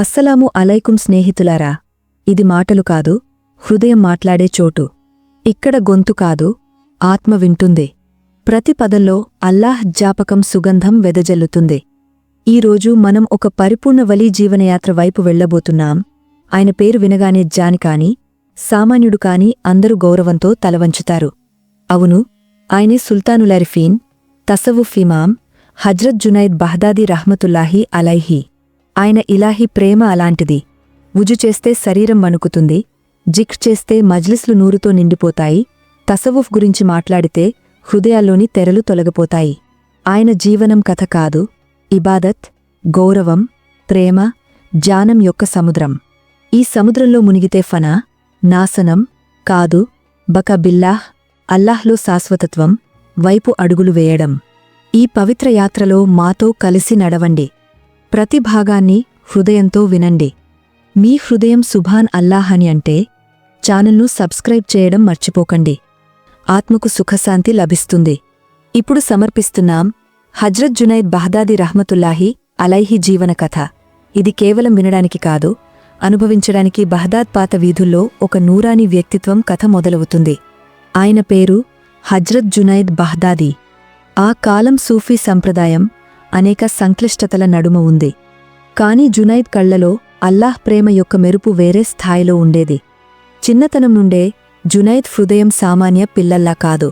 అస్సలాము అలైకుం స్నేహితులారా ఇది మాటలు కాదు హృదయం మాట్లాడే చోటు. ఇక్కడ గొంతు కాదు ఆత్మ వింటుంది. ప్రతి పదంలో అల్లాహ్ జ్ఞాపకం సుగంధం వెదజల్లుతుంది. ఈరోజు మనం ఒక పరిపూర్ణ వలీ జీవనయాత్ర వైపు వెళ్ళబోతున్నాం ఆయన పేరు వినగానే జానికాని సామాన్యుడు కాని అందరూ గౌరవంతో తలవంచుతారు. అవును ఆయనే సుల్తానులరిఫీన్ తసవుఫిమాం హజ్రత్ జునైద్ బహదాది రహ్మతుల్లాహి అలైహి. ఆయన ఇలాహి ప్రేమ అలాంటిది. వుజు చేస్తే శరీరం వణుకుతుంది జిక్ చేస్తే మజ్లిస్లు నూరుతో నిండిపోతాయి తసవుఫ్ గురించి మాట్లాడితే హృదయాల్లోని తెరలు తొలగిపోతాయి. ఆయన జీవనం కథ కాదు ఇబాదత్ గౌరవం ప్రేమ జ్ఞానం యొక్క సముద్రం. ఈ సముద్రంలో మునిగితే ఫనా నాశనం కాదు బక బిల్లాహ్ అల్లాహ్లో శాశ్వతత్వం వైపు అడుగులు వేయడం. ఈ పవిత్ర యాత్రలో మాతో కలిసి నడవండి. ప్రతి భాగాన్ని హృదయంతో వినండి. మీ హృదయం సుభాన్ అల్లాహ్ అని అంటే ఛానల్ను సబ్స్క్రైబ్ చేయడం మర్చిపోకండి. ఆత్మకు సుఖశాంతి లభిస్తుంది. ఇప్పుడు సమర్పిస్తున్నాం హజ్రత్ జునైద్ బహదాది రహ్మతుల్లాహి అలైహి జీవన కథ. ఇది కేవలం వినడానికి కాదు అనుభవించడానికి బహదాద్ పాత వీధుల్లో ఒక నూరాని వ్యక్తిత్వం కథ మొదలవుతుంది. ఆయన పేరు హజ్రత్ జునైద్ బహదాది. ఆ కాలం సూఫీ సంప్రదాయం అనేక సంక్లిష్టతల నడుమ ఉంది. కాని జునైద్ కళ్ళలో అల్లాహ్ ప్రేమ యొక్క మెరుపు వేరే స్థాయిలో ఉండేది. చిన్నతనం నుండే జునైద్ హృదయం సామాన్య పిల్లల్లా కాదు.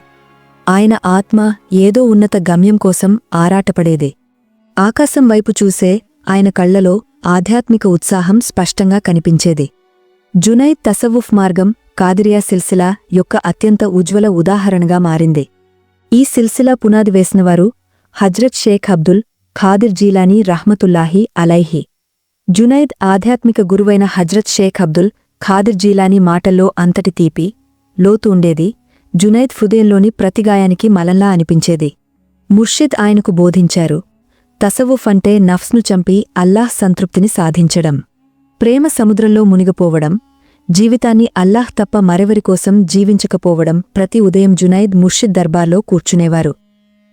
ఆయన ఆత్మ ఏదో ఉన్నత గమ్యం కోసం ఆరాటపడేది. ఆకాశం వైపు చూసే ఆయన కళ్ళలో ఆధ్యాత్మిక ఉత్సాహం స్పష్టంగా కనిపించేది. జునైద్ తసవుఫ్ మార్గం కాదిరియా సిల్సిలా యొక్క అత్యంత ఉజ్వల ఉదాహరణగా మారింది. ఈ సిల్సిలా పునాది వేసినవారు హజ్రత్ షేక్ అబ్దుల్ ఖాదిర్ జీలానీ రహ్మతుల్లాహి అలైహి. జునైద్ ఆధ్యాత్మిక గురువైన హజ్రత్ షేక్ అబ్దుల్ ఖాదిర్ జీలానీ మాటల్లో అంతటి తీపి లోతు ఉండేది జునైద్ హృదయంలోని ప్రతిగాయానికి మలంలా అనిపించేది. ముర్షిద్ ఆయనకు బోధించారు తసవుఫ్ అంటే నఫ్స్ను చంపి అల్లాహ్ సంతృప్తిని సాధించడం. ప్రేమ సముద్రంలో మునిగిపోవడం జీవితాన్ని అల్లాహ్ తప్ప మరెవరి కోసం జీవించకపోవడం ప్రతి ఉదయం జునైద్ ముర్షిద్ దర్బార్లో కూర్చునేవారు.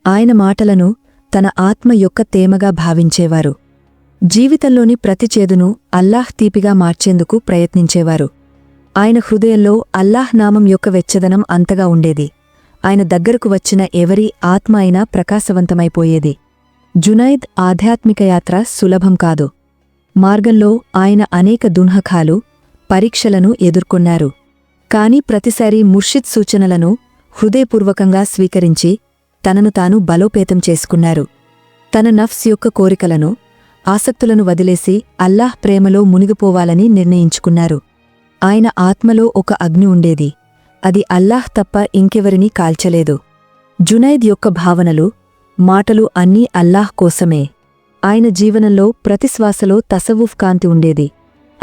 ఆయన మాటలను తన ఆత్మ యొక్క తేమగా భావించేవారు. జీవితంలోని ప్రతి చేదును అల్లాహ్ తీపిగా మార్చేందుకు ప్రయత్నించేవారు. ఆయన హృదయంలో అల్లాహ్ నామం యొక్క వెచ్చదనం అంతగా ఉండేది. ఆయన దగ్గరకు వచ్చిన ఎవరి ఆత్మ అయినా ప్రకాశవంతమైపోయేది. జునైద్ ఆధ్యాత్మిక యాత్ర సులభం కాదు. మార్గంలో ఆయన అనేక దున్హఖాలు పరీక్షలను ఎదుర్కొన్నారు. కాని ప్రతిసారి ముర్షిద్ సూచనలను హృదయపూర్వకంగా స్వీకరించి తనను తాను బలోపేతం చేసుకున్నారు. తన నఫ్స్ యొక్క కోరికలను ఆసక్తులను వదిలేసి అల్లాహ్ ప్రేమలో మునిగిపోవాలని నిర్ణయించుకున్నారు. ఆయన ఆత్మలో ఒక అగ్ని ఉండేది. అది అల్లాహ్ తప్ప ఇంకెవరినీ కాల్చలేదు. జునైద్ యొక్క భావనలు మాటలు అన్నీ అల్లాహ్ కోసమే. ఆయన జీవనంలో ప్రతిశ్వాసలో తసవుఫ్ కాంతి ఉండేది.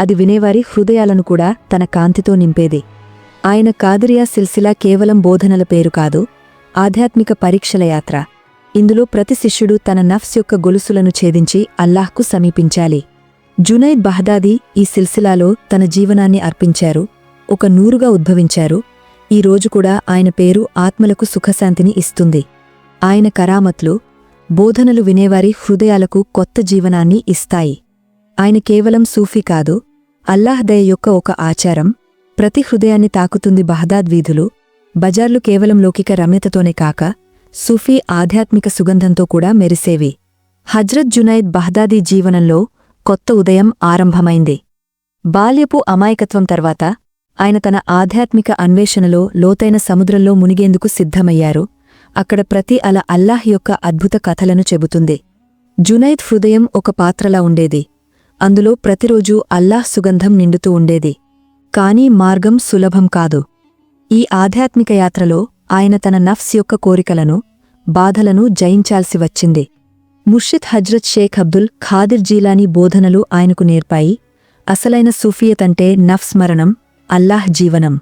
అది వినేవారి హృదయాలను కూడా తన కాంతితో నింపేది. ఆయన కాదిరియా సిల్సిలా కేవలం బోధనల పేరు కాదు ఆధ్యాత్మిక పరీక్షల యాత్ర. ఇందులో ప్రతి శిష్యుడు తన నఫ్స్ యొక్క గొలుసులను ఛేదించి అల్లాహ్కు సమీపించాలి. జునైద్ బహదాది ఈ సిల్సిలాలో తన జీవనాన్ని అర్పించారు ఒక నూరుగా ఉద్భవించారు. ఈ రోజు కూడా ఆయన పేరు ఆత్మలకు సుఖశాంతిని ఇస్తుంది. ఆయన కరామత్లు బోధనలు వినేవారి హృదయాలకు కొత్త జీవనాన్ని ఇస్తాయి. ఆయన కేవలం సూఫీ కాదు అల్లాహ్ దయ యొక్క ఒక ఆచారం ప్రతి హృదయాన్ని తాకుతుంది బహదాద్ వీధులు బజార్లు కేవలం లౌకిక రమ్యతతోనే కాక సూఫీ ఆధ్యాత్మిక సుగంధంతో కూడా మెరిసేవి. హజ్రత్ జునైద్ బహదాదీ జీవనంలో కొత్త ఉదయం ఆరంభమైంది. బాల్యపు అమాయకత్వం తర్వాత ఆయన తన ఆధ్యాత్మిక అన్వేషణలో లోతైన సముద్రంలో మునిగేందుకు సిద్ధమయ్యారు. అక్కడ ప్రతి అల అల్లాహ్ యొక్క అద్భుత కథలను చెబుతుంది. జునైద్ హృదయం ఒక పాత్రలా ఉండేది. అందులో ప్రతిరోజూ అల్లాహ్ సుగంధం నిండుతూ ఉండేది. కానీ మార్గం సులభం కాదు. ఈ ఆధ్యాత్మిక యాత్రలో ఆయన తన నఫ్స్ యొక్క కోరికలను బాధలను జయించాల్సి వచ్చింది. ముర్షిద్ హజ్రత్ షేక్ అబ్దుల్ ఖాదిర్ జీలానీ బోధనలు ఆయనకు నేర్పాయి. అసలైన సూఫియతంటే నఫ్స్ మరణం అల్లాహ్ జీవనం.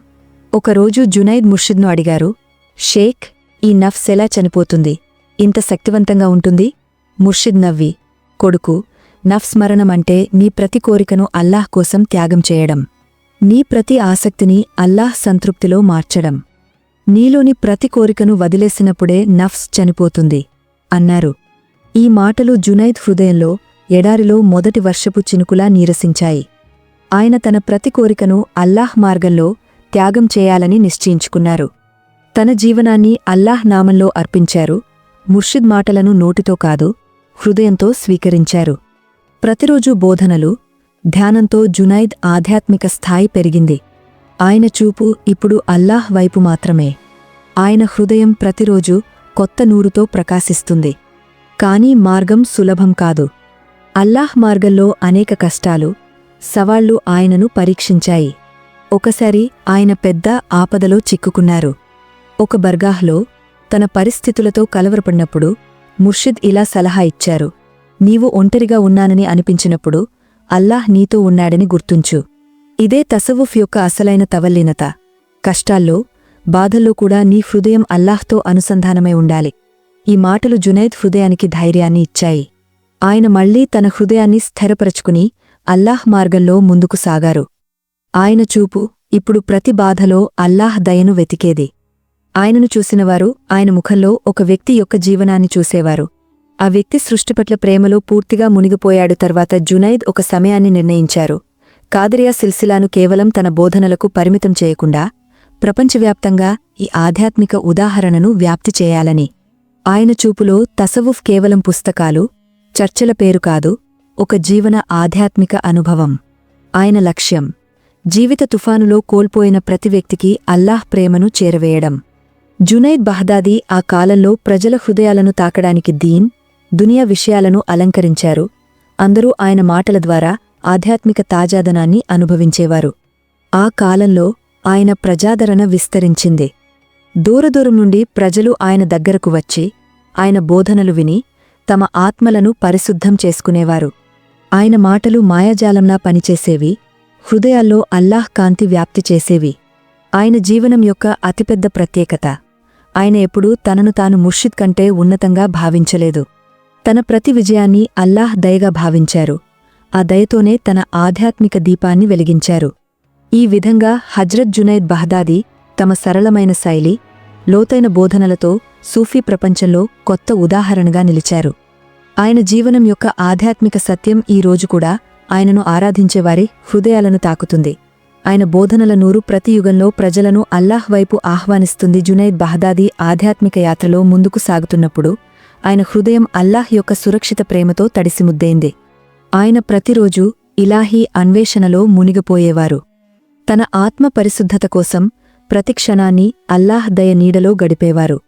ఒకరోజు జునైద్ ముర్షిద్ను అడిగారు షేక్ ఈ నఫ్స్ ఎలా చనిపోతుంది? ఇంత శక్తివంతంగా ఉంటుంది? ముర్షిద్ నవ్వి కొడుకు నఫ్స్ మరణం అంటే నీ ప్రతి కోరికను అల్లాహ్ కోసం త్యాగం చేయడం. నీ ప్రతి ఆసక్తిని అల్లాహ్ సంతృప్తిలో మార్చడం. నీలోని ప్రతి కోరికను వదిలేసినప్పుడే నఫ్స్ చనిపోతుంది. అన్నారు. ఈ మాటలు జునైద్ హృదయంలో ఎడారిలో మొదటి వర్షపు చినుకులా నీరసించాయి. ఆయన తన ప్రతి కోరికను అల్లాహ్ మార్గంలో త్యాగం చేయాలని నిశ్చయించుకున్నారు. తన జీవనాన్ని అల్లాహ్ నామంలో అర్పించారు. ముర్షిద్ మాటలను నోటితో కాదు హృదయంతో స్వీకరించారు. ప్రతిరోజూ బోధనలు ధ్యానంతో జునైద్ ఆధ్యాత్మిక స్థాయి పెరిగింది. ఆయన చూపు ఇప్పుడు అల్లాహ్ వైపు మాత్రమే. ఆయన హృదయం ప్రతిరోజు కొత్త నూరుతో ప్రకాశిస్తుంది. కానీ మార్గం సులభం కాదు. అల్లాహ్ మార్గంలో అనేక కష్టాలు సవాళ్ళు ఆయనను పరీక్షించాయి. ఒకసారి ఆయన పెద్ద ఆపదలో చిక్కుకున్నారు. ఒక బర్గాహ్లో తన పరిస్థితులతో కలవరపడినప్పుడు ముర్షిద్ ఇలా సలహా ఇచ్చారు. నీవు ఒంటరిగా ఉన్నానని అనిపించినప్పుడు అల్లాహ్ నీతో ఉన్నాడని గుర్తుంచు. ఇదే తసవుఫ్ యొక్క అసలైన తవల్లీనత. కష్టాల్లో బాధల్లో కూడా నీ హృదయం అల్లాహ్తో అనుసంధానమై ఉండాలి. ఈ మాటలు జునైద్ హృదయానికి ధైర్యాన్ని ఇచ్చాయి. ఆయన మళ్ళీ తన హృదయాన్ని స్థిరపరచుకుని అల్లాహ్ మార్గంలో ముందుకు సాగారు. ఆయన చూపు ఇప్పుడు ప్రతి బాధలో అల్లాహ్ దయను వెతికేది. ఆయనను చూసినవారు ఆయన ముఖంలో ఒక వ్యక్తి యొక్క జీవనాన్ని చూసేవారు. ఆ వ్యక్తి సృష్టి పట్ల ప్రేమలో పూర్తిగా మునిగిపోయాడు. తర్వాత జునైద్ ఒక సమయాన్ని నిర్ణయించారు. కాదరియా సిల్సిలాను కేవలం తన బోధనలకు పరిమితం చేయకుండా ప్రపంచవ్యాప్తంగా ఈ ఆధ్యాత్మిక ఉదాహరణను వ్యాప్తి చేయాలని. ఆయన చూపులో తసవుఫ్ కేవలం పుస్తకాలు చర్చల పేరు కాదు ఒక జీవన ఆధ్యాత్మిక అనుభవం. ఆయన లక్ష్యం జీవిత తుఫానులో కోల్పోయిన ప్రతి వ్యక్తికి అల్లాహ్ ప్రేమను చేరవేయడం. జునైద్ బహదాది ఆ కాలంలో ప్రజల హృదయాలను తాకడానికి దీన్ దునియా విషయాలను అలంకరించారు. అందరూ ఆయన మాటల ద్వారా ఆధ్యాత్మిక తాజాదనాన్ని అనుభవించేవారు. ఆ కాలంలో ఆయన ప్రజాదరణ విస్తరించింది. దూరదూరం నుండి ప్రజలు ఆయన దగ్గరకు వచ్చి ఆయన బోధనలు విని తమ ఆత్మలను పరిశుద్ధం చేసుకునేవారు. ఆయన మాటలు మాయాజాలంలా పనిచేసేవి హృదయాల్లో అల్లాహ్ కాంతి వ్యాప్తి చేసేవి. ఆయన జీవనం యొక్క అతిపెద్ద ప్రత్యేకత. ఆయన ఎప్పుడూ తనను తాను ముర్షిద్ కంటే ఉన్నతంగా భావించలేదు. తన ప్రతి విజయాన్ని అల్లాహ్ దయగా భావించారు. ఆ దయతోనే తన ఆధ్యాత్మిక దీపాన్ని వెలిగించారు. ఈ విధంగా హజ్రత్ జునైద్ బహదాది తమ సరళమైన శైలి లోతైన బోధనలతో సూఫీ ప్రపంచంలో కొత్త ఉదాహరణగా నిలిచారు. ఆయన జీవనం యొక్క ఆధ్యాత్మిక సత్యం ఈ రోజు కూడా ఆయనను ఆరాధించేవారి హృదయాలను తాకుతుంది. ఆయన బోధనల నూరు ప్రతి యుగంలో ప్రజలను అల్లాహ్ వైపు ఆహ్వానిస్తుంది జునైద్ బహదాది ఆధ్యాత్మిక యాత్రలో ముందుకు సాగుతున్నప్పుడు ఆయన హృదయం అల్లాహ్ యొక్క సురక్షిత ప్రేమతో తడిసిముద్దైంది ఆయన ప్రతిరోజూ ఇలాహీ అన్వేషణలో మునిగిపోయేవారు. తన ఆత్మ పరిశుద్ధత కోసం ప్రతి క్షణాన్ని అల్లాహ్ దయ నీడలో గడిపేవారు.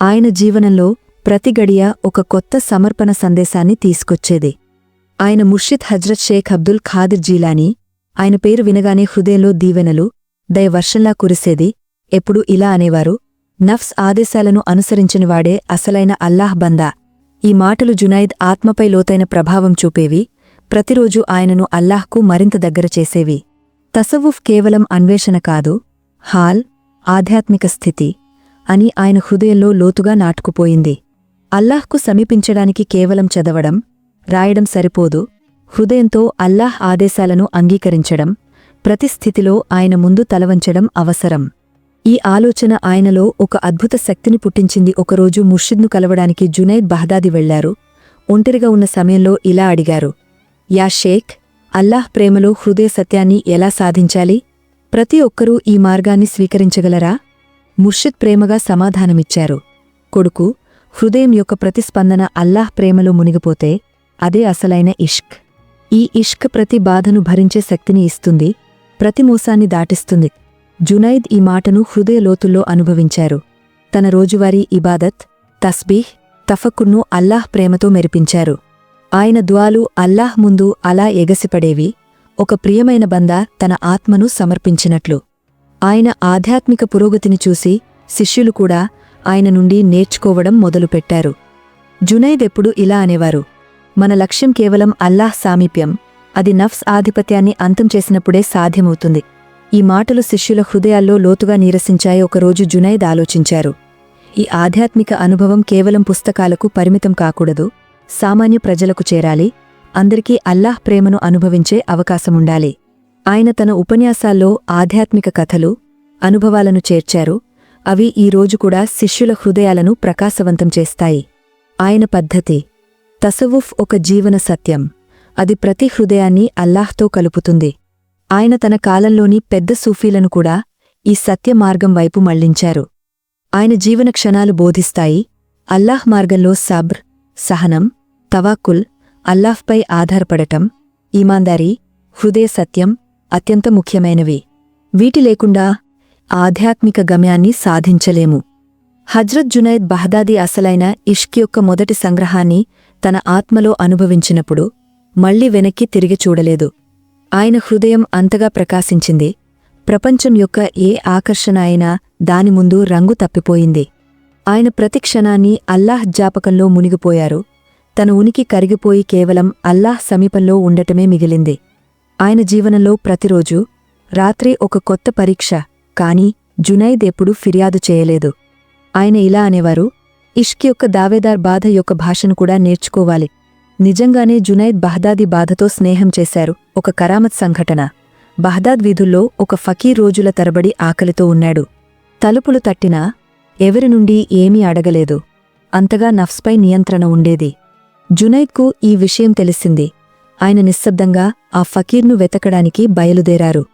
ఆయన జీవనంలో ప్రతి గడియ ఒక కొత్త సమర్పణ సందేశాన్ని తీసుకొచ్చేది. ఆయన ముర్షిద్ హజ్రత్ షేక్ అబ్దుల్ ఖాదిర్ జీలానీ ఆయన పేరు వినగానే హృదయంలో దీవెనలు దయ వర్షంలా కురిసేది ఎప్పుడూ ఇలా అనేవారు నఫ్స్ ఆదేశాలను అనుసరించినవాడే అసలైన అల్లాహ్ బందా. ఈ మాటలు జునైద్ ఆత్మపై లోతైన ప్రభావం చూపేవి ప్రతిరోజూ ఆయనను అల్లాహ్కు మరింత దగ్గర చేసేవి. తసవుఫ్ కేవలం అన్వేషణ కాదు హాల్ ఆధ్యాత్మిక స్థితి అని ఆయన హృదయంలో లోతుగా నాటుకుపోయింది. అల్లాహ్కు సమీపించడానికి కేవలం చదవడం రాయడం సరిపోదు హృదయంతో అల్లాహ్ ఆదేశాలను అంగీకరించడం ప్రతి స్థితిలో ఆయన ముందు తలవంచడం అవసరం. ఈ ఆలోచన ఆయనలో ఒక అద్భుత శక్తిని పుట్టించింది. ఒకరోజు ముర్షిద్ను కలవడానికి జునైద్ బహదాది వెళ్ళారు ఒంటరిగా ఉన్న సమయంలో ఇలా అడిగారు. యా షేక్ అల్లాహ్ ప్రేమలో హృదయ సత్యాన్ని ఎలా సాధించాలి? ప్రతి ఒక్కరూ ఈ మార్గాన్ని స్వీకరించగలరా? ముర్షిద్ ప్రేమగా సమాధానమిచ్చారు. కొడుకు హృదయం యొక్క ప్రతిస్పందన అల్లాహ్ ప్రేమలో మునిగిపోతే అదే అసలైన ఇష్క్. ఈ ఇష్క్ ప్రతి బాధను భరించే శక్తిని ఇస్తుంది ప్రతి మోసాన్ని దాటిస్తుంది. జునైద్ ఈ మాటను హృదయ లోతుల్లో అనుభవించారు. తన రోజువారీ ఇబాదత్ తస్బీహ్ తఫక్కును అల్లాహ్ ప్రేమతో మెరిపించారు. ఆయన దువాలు అల్లాహ్ ముందు అలా ఎగసిపడేవి ఒక ప్రియమైన బంద తన ఆత్మను సమర్పించినట్లు. ఆయన ఆధ్యాత్మిక పురోగతిని చూసి శిష్యులు కూడా ఆయన నుండి నేర్చుకోవడం మొదలుపెట్టారు. జునైద్ ఎప్పుడు ఇలా అనేవారు మన లక్ష్యం కేవలం అల్లాహ్ సామీప్యం అది నఫ్స్ ఆధిపత్యాన్ని అంతం చేసినప్పుడే సాధ్యమవుతుంది. ఈ మాటలు శిష్యుల హృదయాల్లో లోతుగా నీరసించాయి ఒకరోజు జునైద్ ఆలోచించారు. ఈ ఆధ్యాత్మిక అనుభవం కేవలం పుస్తకాలకు పరిమితం కాకూడదు సామాన్య ప్రజలకు చేరాలి అందరికీ అల్లాహ్ ప్రేమను అనుభవించే అవకాశముండాలి. ఆయన తన ఉపన్యాసాల్లో ఆధ్యాత్మిక కథలు అనుభవాలను చేర్చారు అవి ఈ రోజు కూడా శిష్యుల హృదయాలను ప్రకాశవంతం చేస్తాయి. ఆయన పద్ధతి తసవుఫ్ ఒక జీవన సత్యం అది ప్రతి హృదయాన్ని అల్లాహ్తో కలుపుతుంది. ఆయన తన కాలంలోని పెద్ద సూఫీలను కూడా ఈ సత్య మార్గం వైపు మళ్ళించారు. ఆయన జీవన క్షణాలు బోధిస్తాయి. అల్లాహ్ మార్గంలో సబ్ర్ సహనం తవాక్కుల్ అల్లాహ్పై ఆధారపడటం ఈమాందారీ హృదయ సత్యం అత్యంత ముఖ్యమైనవి. వీటి లేకుండా ఆధ్యాత్మిక గమ్యాన్ని సాధించలేము. హజ్రత్ జునైద్ బహదాది అసలైన ఇష్క్ యొక్క మొదటి సంగ్రహాన్ని తన ఆత్మలో అనుభవించినప్పుడు మళ్ళీ వెనక్కి తిరిగి చూడలేదు. ఆయన హృదయం అంతగా ప్రకాశించింది. ప్రపంచం యొక్క ఏ ఆకర్షణ అయినా దాని ముందు రంగు తప్పిపోయింది. ఆయన ప్రతి క్షణాన్ని అల్లాహ్ జ్ఞాపకంలో మునిగిపోయారు. తన ఉనికి కరిగిపోయి కేవలం అల్లాహ్ సమీపంలో ఉండటమే మిగిలింది. ఆయన జీవనంలో ప్రతిరోజూ రాత్రి ఒక కొత్త పరీక్ష కాని జునైద్ ఎప్పుడూ ఫిర్యాదు చేయలేదు. ఆయన ఇలా అనేవారు ఇష్క్ యొక్క దావేదార్ బాధ యొక్క భాషను కూడా నేర్చుకోవాలి. నిజంగానే జునైద్ బహదాది బాధతో స్నేహం చేశారు. ఒక కరామత్ సంఘటన. బహదాద్ వీధుల్లో ఒక ఫకీర్ రోజుల తరబడి ఆకలితో ఉన్నాడు. తలుపులు తట్టినా ఎవరి నుండి ఏమీ అడగలేదు. అంతగా నఫ్స్పై నియంత్రణ ఉండేది. జునైద్కు ఈ విషయం తెలిసింది. ఆయన నిశ్శబ్దంగా ఆ ఫకీర్ను వెతకడానికి బయలుదేరారు.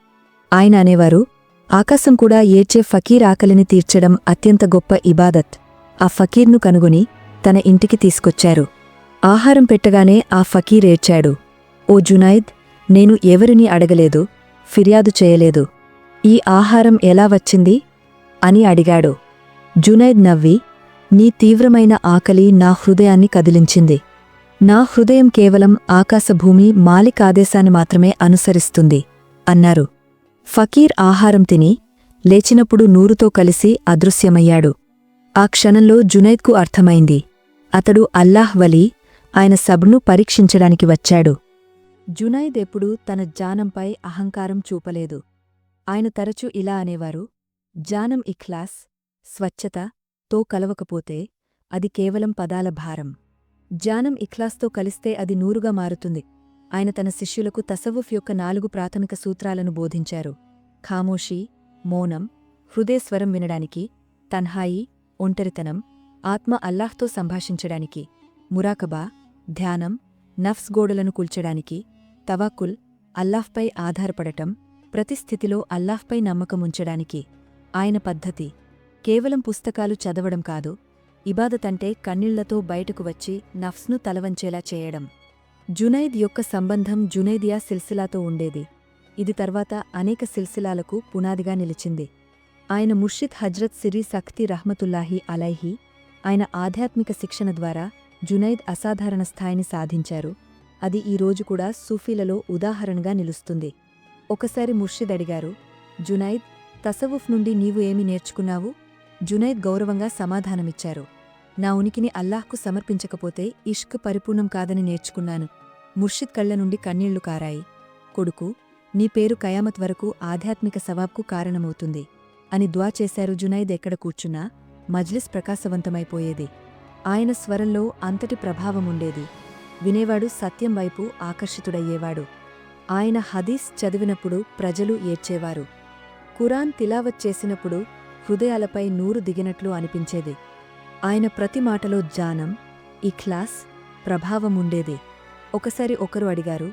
ఆయన అనేవారు ఆకాశం కూడా ఏడ్చే ఫకీర్ ఆకలిని తీర్చడం అత్యంత గొప్ప ఇబాదత్. ఆ ఫకీర్ను కనుగొని తన ఇంటికి తీసుకొచ్చారు. ఆహారం పెట్టగానే ఆ ఫకీర్ ఏడ్చాడు. ఓ జునైద్ నేను ఎవరినీ అడగలేదు ఫిర్యాదు చేయలేదు. ఈ ఆహారం ఎలా వచ్చింది? అని అడిగాడు. జునైద్ నవ్వి నీ తీవ్రమైన ఆకలి నా హృదయాన్ని కదిలించింది. నా హృదయం కేవలం ఆకాశభూమి మాలిక్ ఆదేశాన్ని మాత్రమే అనుసరిస్తుంది అన్నారు. ఫకీర్ ఆహారం తిని లేచినప్పుడు నూరుతో కలిసి అదృశ్యమయ్యాడు. ఆ క్షణంలో జునైద్కు అర్థమైంది. అతడు అల్లాహ్ వలీ ఆయన సబ్ను పరీక్షించడానికి వచ్చాడు. జునైద్ ఎప్పుడూ తన జానంపై అహంకారం చూపలేదు. ఆయన తరచూ ఇలా అనేవారు జానం ఇఖ్లాస్ స్వచ్ఛత తో కలవకపోతే అది కేవలం పదాల భారం. జానం ఇఖ్లాస్తో కలిస్తే అది నూరుగా మారుతుంది. ఆయన తన శిష్యులకు తసవుఫ్ యొక్క నాలుగు ప్రాథమిక సూత్రాలను బోధించారు. ఖామోషి మౌనం హృదయస్వరం వినడానికి తన్హాయి ఒంటరితనం ఆత్మ అల్లాహ్తో సంభాషించడానికి మురాకబా ధ్యానం నఫ్స్ గోడలను కూల్చడానికి తవాకుల్ అల్లాహ్పై ఆధారపడటం ప్రతి స్థితిలో అల్లాహ్పై నమ్మకముంచడానికి ఆయన పద్ధతి. కేవలం పుస్తకాలు చదవడం కాదు ఇబాదతంటే కన్నీళ్ళతో బయటకు వచ్చి నఫ్స్ను తలవంచేలా చేయడం. జునైద్ యొక్క సంబంధం జునైదియా సిల్సిలాతో ఉండేది. ఇది తర్వాత అనేక సిల్సిలాలకు పునాదిగా నిలిచింది. ఆయన ముర్షిద్ హజ్రత్ సిరి సఖ్తి రహ్మతుల్లాహి అలైహి ఆయన ఆధ్యాత్మిక శిక్షణ ద్వారా జునైద్ అసాధారణ స్థాయిని సాధించారు. అది ఈ రోజు కూడా సూఫీలలో ఉదాహరణగా నిలుస్తుంది. ఒకసారి ముర్షిద్ అడిగారు జునైద్ తసవుఫ్ నుండి నీవు ఏమి నేర్చుకున్నావు? జునైద్ గౌరవంగా సమాధానమిచ్చారు నా ఉనికిని అల్లాహ్కు సమర్పించకపోతే ఇష్క్ పరిపూర్ణం కాదని నేర్చుకున్నాను. ముర్షిద్ కళ్ళ నుండి కన్నీళ్ళు కారాయి కొడుకు నీ పేరు కయామత్ వరకు ఆధ్యాత్మిక సవాబ్కు కారణమవుతుంది అని ద్వా చేశారు జునైద్ ఎక్కడ కూర్చున్నా మజ్లిస్ ప్రకాశవంతమైపోయేది. ఆయన స్వరంలో అంతటి ప్రభావముండేది. వినేవాడు సత్యం వైపు ఆకర్షితుడయ్యేవాడు. ఆయన హదీస్ చదివినప్పుడు ప్రజలు ఏడ్చేవారు. ఖురాన్ తిలావత్ చేసినప్పుడు హృదయాలపై నూరు దిగినట్లు అనిపించేది. ఆయన ప్రతి మాటలో జానం ఇఖ్లాస్ ప్రభావముండేది. ఒకసారి ఒకరు అడిగారు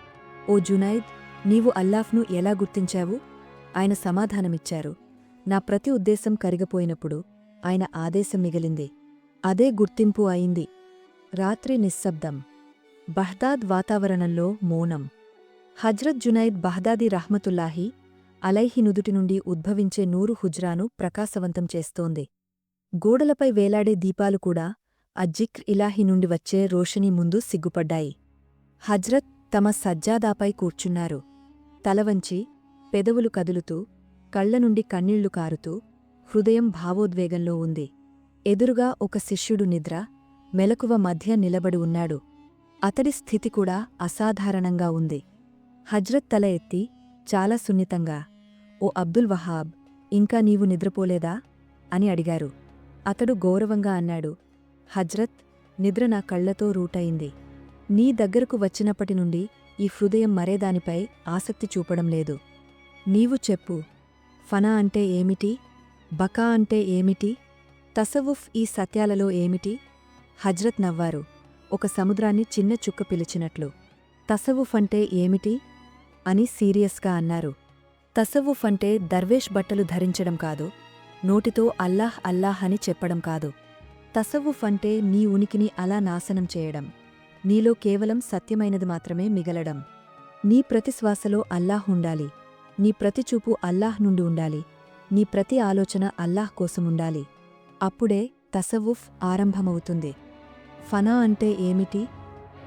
ఓ జునైద్ నీవు అల్లాఫ్ను ఎలా గుర్తించావు? ఆయన సమాధానమిచ్చారు నా ప్రతి ఉద్దేశం కరిగిపోయినప్పుడు ఆయన ఆదేశం మిగిలింది. అదే గుర్తింపు అయింది. రాత్రి నిశ్శబ్దం. బహ్దాద్ వాతావరణంలో మౌనం. హజ్రత్ జునైద్ బహ్దాది రహ్మతుల్లాహి అలైహి నుదుటి నుండి ఉద్భవించే నూరు హుజ్రాను ప్రకాశవంతం చేస్తోంది. గోడలపై వేలాడే దీపాలు కూడా ఆ జిక్ర్ ఇలాహి నుండి వచ్చే రోషని ముందు సిగ్గుపడ్డాయి. హజ్రత్ తమ సజ్జాదాపై కూర్చున్నారు. తలవంచి పెదవులు కదులుతూ కళ్ళ నుండి కన్నీళ్ళు కారుతూ హృదయం భావోద్వేగంలో ఉంది. ఎదురుగా ఒక శిష్యుడు నిద్ర మెలకువ మధ్య నిలబడి ఉన్నాడు. అతడి స్థితి కూడా అసాధారణంగా ఉంది. హజ్రత్ తల ఎత్తి చాలా సున్నితంగా ఓ అబ్దుల్ వహాబ్ ఇంకా నీవు నిద్రపోలేదా అని అడిగారు. అతడు గౌరవంగా అన్నాడు హజ్రత్ నిద్ర నా కళ్ళతో రూటయింది. నీ దగ్గరకు వచ్చినప్పటి నుండి ఈ హృదయం మరేదానిపై ఆసక్తి చూపడం లేదు. నీవు చెప్పు ఫనా అంటే ఏమిటి? బకా అంటే ఏమిటి? తసవుఫ్ ఈ సత్యాలలో ఏమిటి? హజ్రత్ నవ్వారు. ఒక సముద్రాన్ని చిన్న చుక్క పిలిచినట్లు. తసవుఫ్ అంటే ఏమిటి? అని సీరియస్గా అన్నారు. తసవుఫ్ అంటే దర్వేష్ బట్టలు ధరించడం కాదు. నోటితో అల్లాహ్ అల్లాహ్ అని చెప్పడం కాదు. తసవుఫ్ అంటే నీ ఉనికిని అలా నాశనం చేయడం. నీలో కేవలం సత్యమైనది మాత్రమే మిగలడం. నీ ప్రతి శ్వాసలో అల్లాహ్ ఉండాలి. నీ ప్రతి చూపు అల్లాహ్ నుండి ఉండాలి. నీ ప్రతి ఆలోచన అల్లాహ్ కోసం ఉండాలి. అప్పుడే తసవుఫ్ ఆరంభమవుతుంది. ఫనా అంటే ఏమిటి?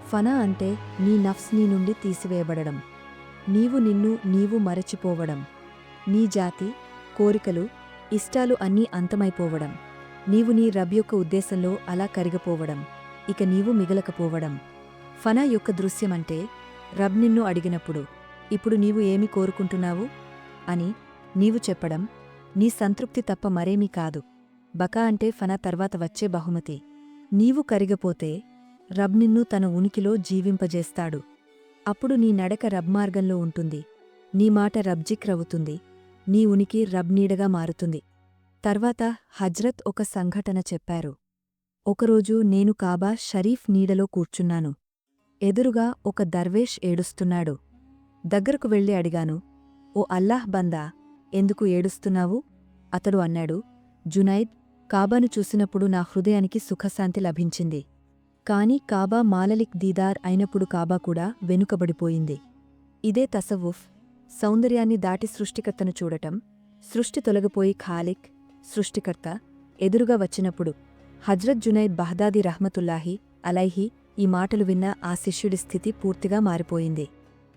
ఫనా అంటే నీ నఫ్స్ నీ నుండి తీసివేయబడడం. నీవు నిన్ను నీవు మరచిపోవడం. నీ జాతి కోరికలు ఇష్టాలు అన్నీ అంతమైపోవడం. నీవు నీ రబ్ యొక్క ఉద్దేశంలో అలా కరిగిపోవడం. ఇక నీవు మిగలకపోవడం. ఫనా యొక్క దృశ్యమంటే రబ్ నిన్ను అడిగినప్పుడు ఇప్పుడు నీవు ఏమి కోరుకుంటున్నావు? అని నీవు చెప్పడం నీ సంతృప్తి తప్ప మరేమీ కాదు. బకా అంటే ఫనా తర్వాత వచ్చే బహుమతి. నీవు కరిగపోతే రబ్ నిన్ను తన ఉనికిలో జీవింపజేస్తాడు. అప్పుడు నీ నడక రబ్ మార్గంలో ఉంటుంది. నీ మాట రబ్జిక్రవుతుంది నీ ఉనికి రబ్ నీడగా మారుతుంది. తర్వాత హజ్రత్ ఒక సంఘటన చెప్పారు. ఒకరోజు నేను కాబా షరీఫ్ నీడలో కూర్చున్నాను. ఎదురుగా ఒక దర్వేష్ ఏడుస్తున్నాడు. దగ్గరకు వెళ్ళి అడిగాను ఓ అల్లాహ్ బందా ఎందుకు ఏడుస్తున్నావు? అతడు అన్నాడు జునైద్ కాబాను చూసినప్పుడు నా హృదయానికి సుఖశాంతి లభించింది. కాని కాబా మాలలిక్ దీదార్ అయినప్పుడు కాబా కూడా వెనుకబడిపోయింది. ఇదే తసవుఫ్ సౌందర్యాన్ని దాటి సృష్టికర్తను చూడటం సృష్టి తొలగిపోయి ఖాలిక్ సృష్టికర్త ఎదురుగా వచ్చినప్పుడు హజ్రత్ జునైద్ బహదాది రహ్మతుల్లాహి అలైహి ఈ మాటలు విన్న ఆ శిష్యుడి స్థితి పూర్తిగా మారిపోయింది.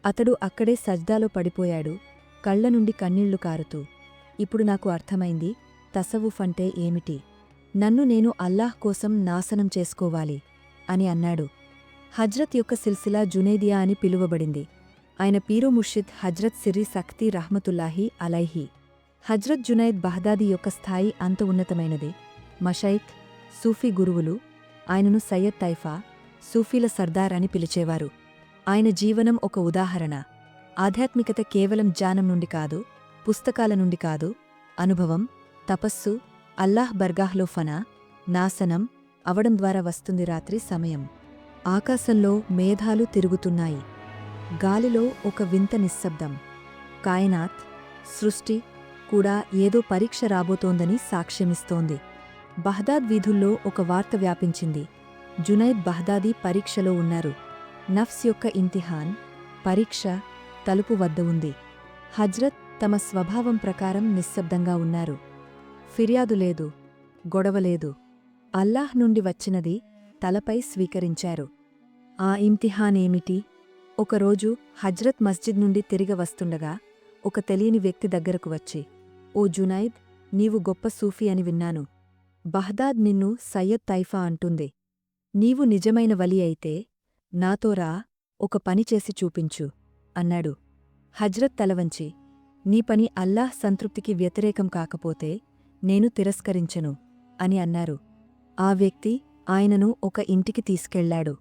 అతడు అక్కడే సజ్దాలో పడిపోయాడు కళ్ళ నుండి కన్నీళ్ళు కారుతూ. ఇప్పుడు నాకు అర్థమైంది తసవుఫ్ అంటే ఏమిటి? నన్ను నేను అల్లాహ్ కోసం నాశనం చేసుకోవాలి అని అన్నాడు. హజ్రత్ యొక్క సిల్సిలా జునేదియా అని పిలువబడింది. ఆయన పీరు ముర్షిద్ హజ్రత్ సిరి సక్తి రహ్మతుల్లాహి అలైహి. హజ్రత్ జునైద్ బహదాది యొక్క స్థాయి అంత ఉన్నతమైనది. మషైక్ సూఫీ గురువులు ఆయనను సయ్యద్ తైఫా సూఫీల సర్దార్ అని పిలిచేవారు. ఆయన జీవనం ఒక ఉదాహరణ. ఆధ్యాత్మికత కేవలం జానం నుండి కాదు పుస్తకాల నుండి కాదు అనుభవం తపస్సు అల్లాహ్ బర్గాహ్లో ఫనా నాశనం అవడం ద్వారా వస్తుంది రాత్రి సమయం. ఆకాశంలో మేఘాలు తిరుగుతున్నాయి. గాలిలో ఒక వింత నిశ్శబ్దం. కాయనాత్ సృష్టి కూడా ఏదో పరీక్ష రాబోతోందని సాక్ష్యమిస్తోంది. బహదాద్ వీధుల్లో ఒక వార్త వ్యాపించింది. జునైద్ బహదాదీ పరీక్షలో ఉన్నారు. నఫ్స్ యొక్క ఇంతిహాన్ పరీక్ష తలుపు వద్ద ఉంది. హజ్రత్ తమ స్వభావం ప్రకారం నిశ్శబ్దంగా ఉన్నారు. ఫిర్యాదు లేదు గొడవలేదు అల్లాహ్ నుండి వచ్చినది తలపై స్వీకరించారు. ఆ ఇమ్తిహానేమిటి? ఒకరోజు హజ్రత్ మస్జిద్ నుండి తిరిగి వస్తుండగా ఒక తెలియని వ్యక్తి దగ్గరకు వచ్చి ఓ జునైద్ నీవు గొప్ప సూఫీ అని విన్నాను. బహ్దాద్ నిన్ను సయ్యద్ తైఫా అంటుంది. నీవు నిజమైన వలి అయితే నాతో రా ఒక పని చేసి చూపించు అన్నాడు. హజ్రత్ తలవంచి నీ పని అల్లాహ్ సంతృప్తికి వ్యతిరేకం కాకపోతే నేను తిరస్కరించను అని అన్నారు. ఆ వ్యక్తి ఆయనను ఒక ఇంటికి తీసుకెళ్ళాడు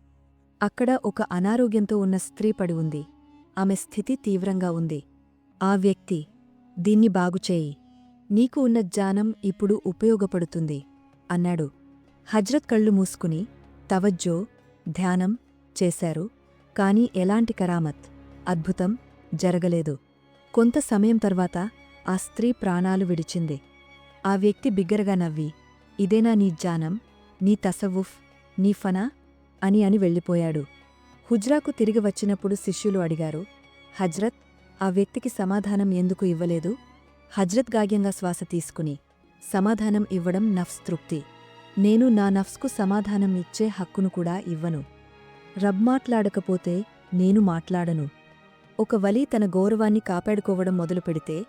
అక్కడ ఒక అనారోగ్యంతో ఉన్న స్త్రీ పడి ఉంది. ఆమె స్థితి తీవ్రంగా ఉంది. ఆ వ్యక్తి దీన్ని బాగుచేయి నీకు ఉన్న జ్ఞానం ఇప్పుడు ఉపయోగపడుతుంది అన్నాడు. హజ్రత్ కళ్ళు మూసుకుని తవజ్జో ధ్యానం చేశారు. కాని ఎలాంటి కరామత్ అద్భుతం జరగలేదు. కొంత సమయం తర్వాత ఆ స్త్రీ ప్రాణాలు విడిచింది. ఆ వ్యక్తి బిగ్గరగా నవ్వి ఇదేనా నీ జానం నీ తసవుఫ్ నీ ఫనా? అని అని వెళ్ళిపోయాడు. హుజ్రాకు తిరిగి వచ్చినప్పుడు శిష్యులు అడిగారు హజ్రత్ ఆ వ్యక్తికి సమాధానం ఎందుకు ఇవ్వలేదు? హజ్రత్ గాగ్యంగా శ్వాస తీసుకుని సమాధానం ఇవ్వడం నఫ్స్ తృప్తి. నేను నా నఫ్స్కు సమాధానం ఇచ్చే హక్కును కూడా ఇవ్వను. రబ్ మాట్లాడకపోతే నేను మాట్లాడను. ఒక వలీ తన గౌరవాన్ని కాపాడుకోవడం మొదలుపెడితే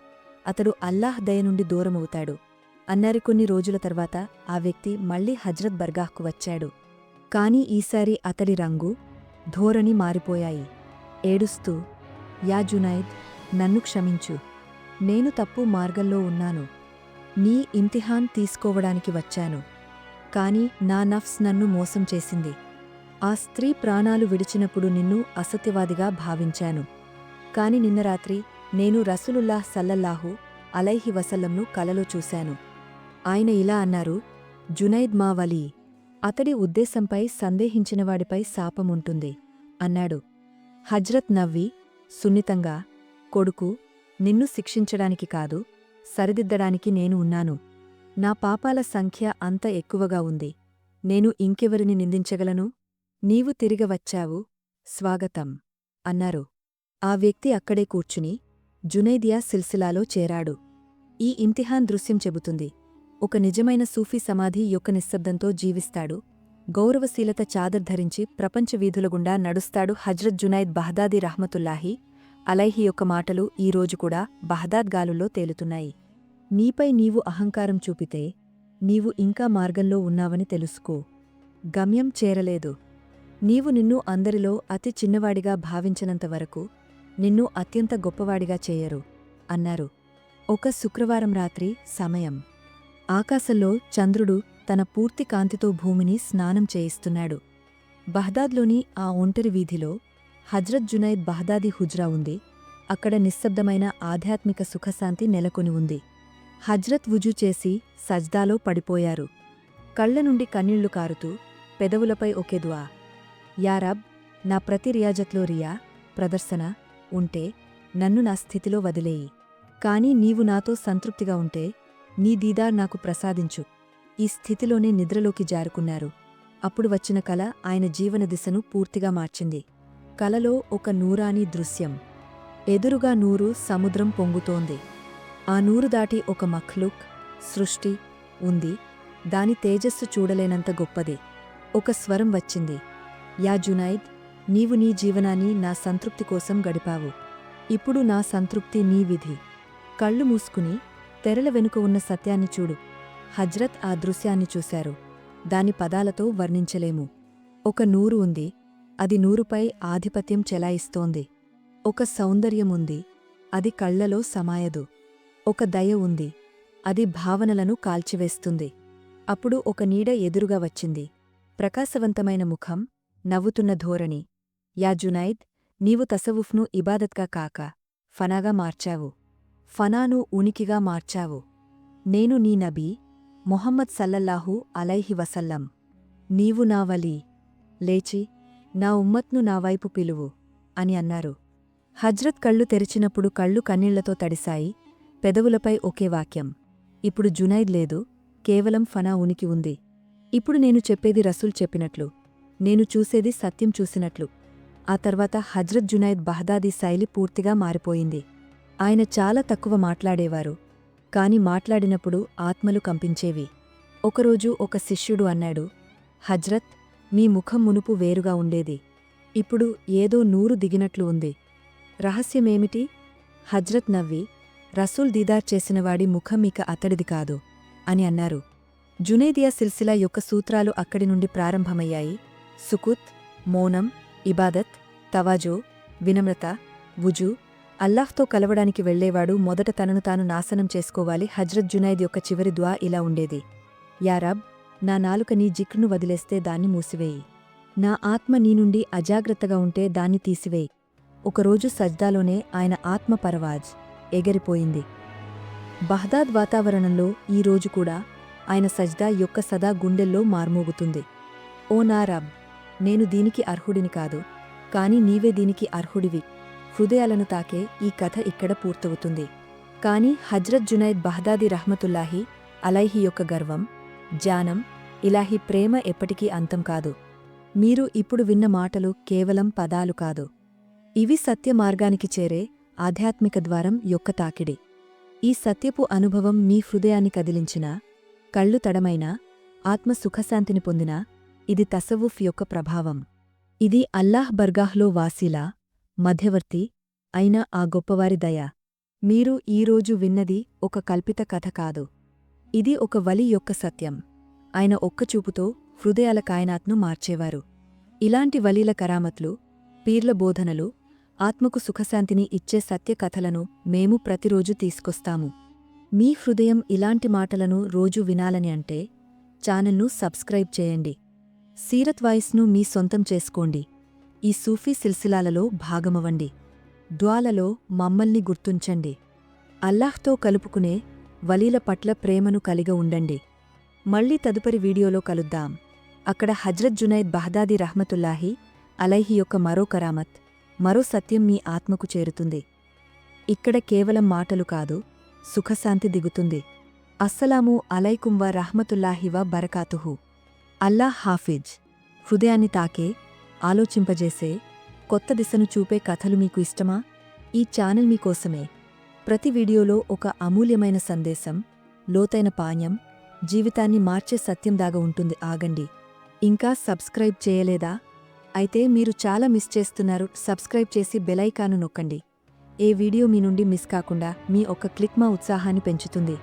అతడు అల్లాహ్ దయ నుండి దూరమవుతాడు. అన్నారు. కొన్ని రోజుల తర్వాత ఆ వ్యక్తి మళ్ళీ హజ్రత్ బర్గాహ్కు వచ్చాడు. కాని ఈసారి అతడి రంగు ధోరణి మారిపోయాయి. ఏడుస్తూ యా జునైద్ నన్ను క్షమించు. నేను తప్పు మార్గంలో ఉన్నాను. నీ ఇంతిహాన్ తీసుకోవడానికి వచ్చాను. కాని నా నఫ్స్ నన్ను మోసం చేసింది. ఆ స్త్రీ ప్రాణాలు విడిచినప్పుడు నిన్ను అసత్యవాదిగా భావించాను. కాని నిన్న రాత్రి నేను రసులుల్లాహ్ సల్లల్లాహు అలైహి వసల్లంను కలలో చూశాను. ఆయన ఇలా అన్నారు జునైద్ మావలి అతడి ఉద్దేశంపై సందేహించినవాడిపై శాపముంటుంది అన్నాడు. హజ్రత్ నవ్వి సున్నితంగా కొడుకు నిన్ను శిక్షించడానికి కాదు సరిదిద్దడానికి నేను ఉన్నాను. నా పాపాల సంఖ్య అంత ఎక్కువగా ఉంది. నేను ఇంకెవరిని నిందించగలను? నీవు తిరిగవచ్చావు స్వాగతం అన్నారు. ఆ వ్యక్తి అక్కడే కూర్చుని జునైదియా సిల్సిలాలో చేరాడు. ఈ ఇంతిహాన్ దృశ్యం చెబుతుంది. ఒక నిజమైన సూఫీ సమాధి యొక్క నిశ్శబ్దంతో జీవిస్తాడు. గౌరవశీలత చాదర్ ధరించి ప్రపంచ వీధుల గుండా నడుస్తాడు హజ్రత్ జునైద్ బహదాది రహమతుల్లాహి అలైహి యొక్క మాటలు ఈ రోజు కూడా బహదాద్ గాలుల్లో తేలుతున్నాయి. నీపై నీవు అహంకారం చూపితే నీవు ఇంకా మార్గంలో ఉన్నావని తెలుసుకో. గమ్యం చేరలేదు. నీవు నిన్ను అందరిలో అతి చిన్నవాడిగా భావించినంతవరకు నిన్ను అత్యంత గొప్పవాడిగా చేయరు అన్నారు. ఒక శుక్రవారం రాత్రి సమయం. ఆకాశంలో చంద్రుడు తన పూర్తి కాంతితో భూమిని స్నానం చేయిస్తున్నాడు. బహ్దాద్లోని ఆ ఒంటరి వీధిలో హజ్రత్ జునైద్ బహ్దాది హుజ్రా ఉంది. అక్కడ నిశ్శబ్దమైన ఆధ్యాత్మిక సుఖశాంతి నెలకొని ఉంది. హజ్రత్ వుజు చేసి సజ్దాలో పడిపోయారు. కళ్ళ నుండి కన్నీళ్ళు కారుతూ పెదవులపై ఒకే దువా. యారబ్ నా ప్రతి రియాజత్లో రియా ప్రదర్శన ఉంటే నన్ను నా స్థితిలో వదిలేయి. కాని నీవు నాతో సంతృప్తిగా ఉంటే నీ దీదార్ నాకు ప్రసాదించు. ఈ స్థితిలోనే నిద్రలోకి జారుకున్నారు. అప్పుడు వచ్చిన కల ఆయన జీవన దిశను పూర్తిగా మార్చింది. కలలో ఒక నూరాని దృశ్యం. ఎదురుగా నూరు సముద్రం పొంగుతోంది. ఆ నూరు దాటి ఒక మఖ్లుక్ సృష్టి ఉంది. దాని తేజస్సు చూడలేనంత గొప్పది. ఒక స్వరం వచ్చింది. యా జునైద్ నీవు నీ జీవనాన్ని నా సంతృప్తి కోసం గడిపావు. ఇప్పుడు నా సంతృప్తి నీ విధి. కళ్ళు మూసుకుని తెరల వెనుక ఉన్న సత్యాన్ని చూడు. హజ్రత్ ఆ దృశ్యాన్ని చూశారు. దాని పదాలతో వర్ణించలేము. ఒక నూరు ఉంది. అది నూరుపై ఆధిపత్యం చెలాయిస్తోంది. ఒక సౌందర్యముంది అది కళ్ళలో సమాయదు. ఒక దయ ఉంది. అది భావనలను కాల్చివేస్తుంది. అప్పుడు ఒక నీడ ఎదురుగా వచ్చింది. ప్రకాశవంతమైన ముఖం నవ్వుతున్న ధోరణి. యా జునైద్ నీవు తసవుఫ్ను ఇబాదత్గా కాక ఫనాగా మార్చావు. ఫనాను ఉనికిగా మార్చావు. నేను నీ నబీ మొహమ్మద్ సల్లల్లాహు అలైహి వసల్లం. నీవు నా వలీ. లేచి నా ఉమ్మత్ను నా వైపు పిలువు అని అన్నారు. హజ్రత్ కళ్ళు తెరిచినప్పుడు కళ్ళు కన్నీళ్ళతో తడిశాయి. పెదవులపై ఒకే వాక్యం. ఇప్పుడు జునైద్ లేదు కేవలం ఫనా ఉనికి ఉంది. ఇప్పుడు నేను చెప్పేది రసూల్ చెప్పినట్లు. నేను చూసేది సత్యం చూసినట్లు. ఆ తర్వాత హజ్రత్ జునైద్ బహదాది శైలి పూర్తిగా మారిపోయింది. ఆయన చాలా తక్కువ మాట్లాడేవారు. కాని మాట్లాడినప్పుడు ఆత్మలు కంపించేవి. ఒకరోజు ఒక శిష్యుడు అన్నాడు హజ్రత్ మీ ముఖం మునుపు వేరుగా ఉండేది. ఇప్పుడు ఏదో నూరు దిగినట్లు ఉంది. రహస్యమేమిటి హజ్రత్ నవ్వి రసూల్ దీదార్ చేసినవాడి ముఖం ఇక అతడిది కాదు అని అన్నారు. జునేదియా సిల్సిలా యొక్క సూత్రాలు అక్కడి నుండి ప్రారంభమయ్యాయి. సుకుత్ మౌనం ఇబాదత్ తవాజో వినమ్రత వుజు అల్లాహ్తో కలవడానికి వెళ్ళేవాడు మొదట తనను తాను నాశనం చేసుకోవాలి. హజ్రత్ జునైద్ యొక్క చివరి ద్వా ఇలా ఉండేది. యారబ్ నా నాలుక నీ జిక్రును వదిలేస్తే దాన్ని మూసివేయి. నా ఆత్మ నీ నుండి అజాగ్రత్తగా ఉంటే దాన్ని తీసివేయి. ఒకరోజు సజ్దాలోనే ఆయన ఆత్మ పరవాజ్ ఎగిరిపోయింది. బహ్దాద్ వాతావరణంలో ఈ రోజు కూడా ఆయన సజ్దా యొక్క సదా గుండెల్లో మార్మోగుతుంది. ఓ నా రబ్ నేను దీనికి అర్హుడిని కాదు కాని నీవే దీనికి అర్హుడివి. హృదయాలను తాకే ఈ కథ ఇక్కడ పూర్తవుతుంది. కాని హజ్రత్ జునైద్ బహదాది రహ్మతుల్లాహి అలైహి యొక్క గర్వం జానం ఇలాహి ప్రేమ ఎప్పటికీ అంతం కాదు. మీరు ఇప్పుడు విన్న మాటలు కేవలం పదాలు కాదు. ఇవి సత్య మార్గానికి చేరే ఆధ్యాత్మిక ద్వారం యొక్క తాకిడి. ఈ సత్యపు అనుభవం మీ హృదయాన్ని కదిలించినా కళ్ళు తడమైనా ఆత్మ సుఖశాంతిని పొందినా ఇది తసవుఫ్ యొక్క ప్రభావం. ఇది అల్లాహ్ బర్గాహ్లో వాసీలా మధ్యవర్తి అయిన ఆ గొప్పవారి దయ. మీరు ఈరోజు విన్నది ఒక కల్పిత కథ కాదు. ఇది ఒక వలి యొక్క సత్యం. ఆయన ఒక్కచూపుతో హృదయాల కాయనాత్ను మార్చేవారు. ఇలాంటి వలీల కరామత్లు పీర్ల బోధనలు ఆత్మకు సుఖశాంతిని ఇచ్చే సత్య కథలను మేము ప్రతిరోజు తీసుకొస్తాము. మీ హృదయం ఇలాంటి మాటలను రోజు వినాలని అంటే ఛానల్ను సబ్స్క్రైబ్ చేయండి. సీరత్ వాయిస్ను మీ సొంతం చేసుకోండి. ఈ సూఫీ సిల్సిలాలలో భాగమవండి ద్వాలలో మమ్మల్ని గుర్తుంచండి. అల్లాహ్తో కలుపుకునే వలీల పట్ల ప్రేమను కలిగ ఉండండి. మళ్ళీ తదుపరి వీడియోలో కలుద్దాం. అక్కడ హజ్రత్ జునైద్ బహదాది రహ్మతుల్లాహి అలైహి యొక్క మరో కరామత్ మరో సత్యం మీ ఆత్మకు చేరుతుంది. ఇక్కడ కేవలం మాటలు కాదు సుఖశాంతి దిగుతుంది. అస్సలాము అలైకుం వ రహ్మతుల్లాహి బరకాతుహు. అల్లాహ్ హాఫిజ్. హృదయాన్ని తాకే ఆలోచింపజేసే కొత్త దిశను చూపే కథలు మీకు ఇష్టమా? ఈ ఛానల్ మీకోసమే. ప్రతి వీడియోలో ఒక అమూల్యమైన సందేశం లోతైన పాణ్యం జీవితాన్ని మార్చే సత్యం దాగా ఉంటుంది. ఆగండి. ఇంకా సబ్స్క్రైబ్ చేయలేదా? అయితే మీరు చాలా మిస్ చేస్తున్నారు. సబ్స్క్రైబ్ చేసి బెలైకాను నొక్కండి. ఏ వీడియో మీ నుండి మిస్ కాకుండా మీ ఒక్క క్లిక్ మా ఉత్సాహాన్ని పెంచుతుంది.